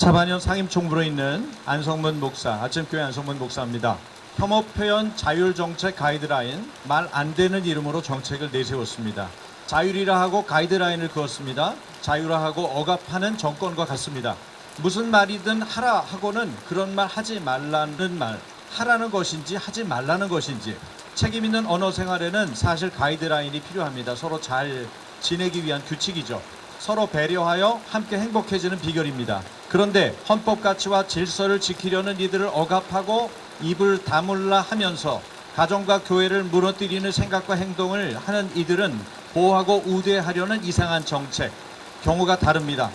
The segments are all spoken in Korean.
차반현 상임총부로 있는 안성문 목사, 아침교회 안성문 목사입니다. 혐오 표현 자율 정책 가이드라인 말 안 되는 이름으로 정책을 내세웠습니다. 자율이라 하고 가이드라인을 그었습니다. 자유라 하고 억압하는 정권과 같습니다. 무슨 말이든 하라 하고는 그런 말 하지 말라는 말, 하라는 것인지 하지 말라는 것인지 책임 있는 언어 생활에는 사실 가이드라인이 필요합니다. 서로 잘 지내기 위한 규칙이죠. 서로 배려하여 함께 행복해지는 비결입니다. 그런데 헌법 가치와 질서를 지키려는 이들을 억압하고 입을 다물라 하면서 가정과 교회를 무너뜨리는 생각과 행동을 하는 이들은 보호하고 우대하려는 이상한 정책, 경우가 다릅니다.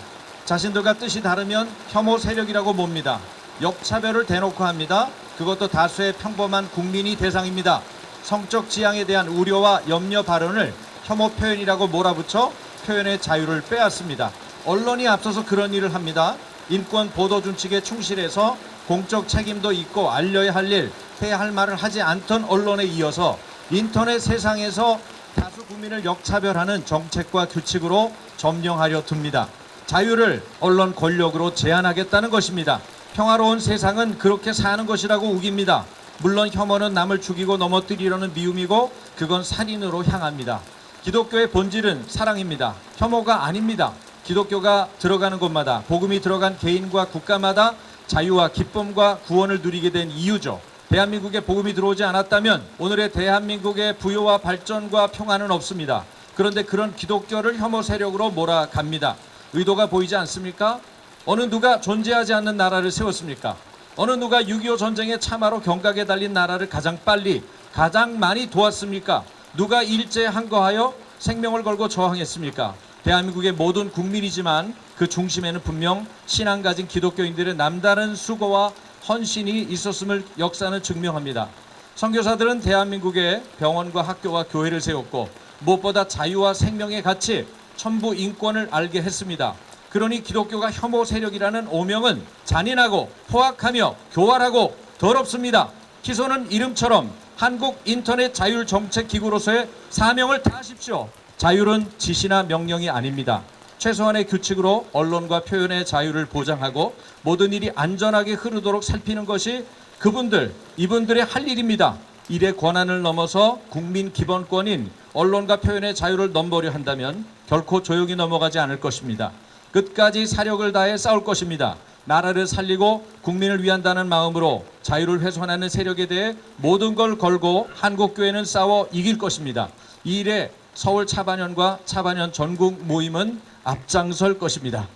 자신들과 뜻이 다르면 혐오 세력이라고 봅니다. 역차별을 대놓고 합니다. 그것도 다수의 평범한 국민이 대상입니다. 성적 지향에 대한 우려와 염려 발언을 혐오 표현이라고 몰아붙여 표현의 자유를 빼앗습니다. 언론이 앞서서 그런 일을 합니다. 인권 보도 준칙에 충실해서 공적 책임도 있고 알려야 할 일, 해야 할 말을 하지 않던 언론에 이어서 인터넷 세상에서 다수 국민을 역차별하는 정책과 규칙으로 점령하려 듭니다. 자유를 언론 권력으로 제한하겠다는 것입니다. 평화로운 세상은 그렇게 사는 것이라고 우깁니다. 물론 혐오는 남을 죽이고 넘어뜨리려는 미움이고 그건 살인으로 향합니다. 기독교의 본질은 사랑입니다. 혐오가 아닙니다. 기독교가 들어가는 곳마다 복음이 들어간 개인과 국가마다 자유와 기쁨과 구원을 누리게 된 이유죠. 대한민국에 복음이 들어오지 않았다면 오늘의 대한민국의 부여와 발전과 평화는 없습니다. 그런데 그런 기독교를 혐오 세력으로 몰아갑니다. 의도가 보이지 않습니까? 어느 누가 존재하지 않는 나라를 세웠습니까? 어느 누가 6.25 전쟁에 참화로 경각에 달린 나라를 가장 빨리 가장 많이 도왔습니까? 누가 일제에 항거하여 생명을 걸고 저항했습니까? 대한민국의 모든 국민이지만 그 중심에는 분명 신앙 가진 기독교인들의 남다른 수고와 헌신이 있었음을 역사는 증명합니다. 선교사들은 대한민국에 병원과 학교와 교회를 세웠고 무엇보다 자유와 생명의 가치, 천부 인권을 알게 했습니다. 그러니 기독교가 혐오 세력이라는 오명은 잔인하고 포악하며 교활하고 더럽습니다. 기소는 이름처럼 한국 인터넷 자율 정책 기구로서의 사명을 다하십시오. 자율은 지시나 명령이 아닙니다. 최소한의 규칙으로 언론과 표현의 자유를 보장하고 모든 일이 안전하게 흐르도록 살피는 것이 그분들, 이분들의 할 일입니다. 일의 권한을 넘어서 국민 기본권인 언론과 표현의 자유를 넘보려 한다면 결코 조용히 넘어가지 않을 것입니다. 끝까지 사력을 다해 싸울 것입니다. 나라를 살리고 국민을 위한다는 마음으로 자유를 훼손하는 세력에 대해 모든 걸 걸고 한국교회는 싸워 이길 것입니다. 이 일에 서울 차반현과 차반현 전국 모임은 앞장설 것입니다.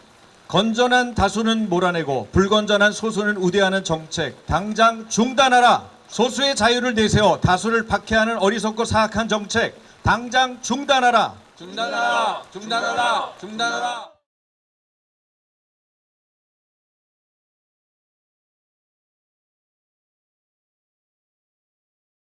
건전한 다수는 몰아내고 불건전한 소수는 우대하는 정책 당장 중단하라. 소수의 자유를 내세워 다수를 박해하는 어리석고 사악한 정책 당장 중단하라. 중단하라! 중단하라! 중단하라!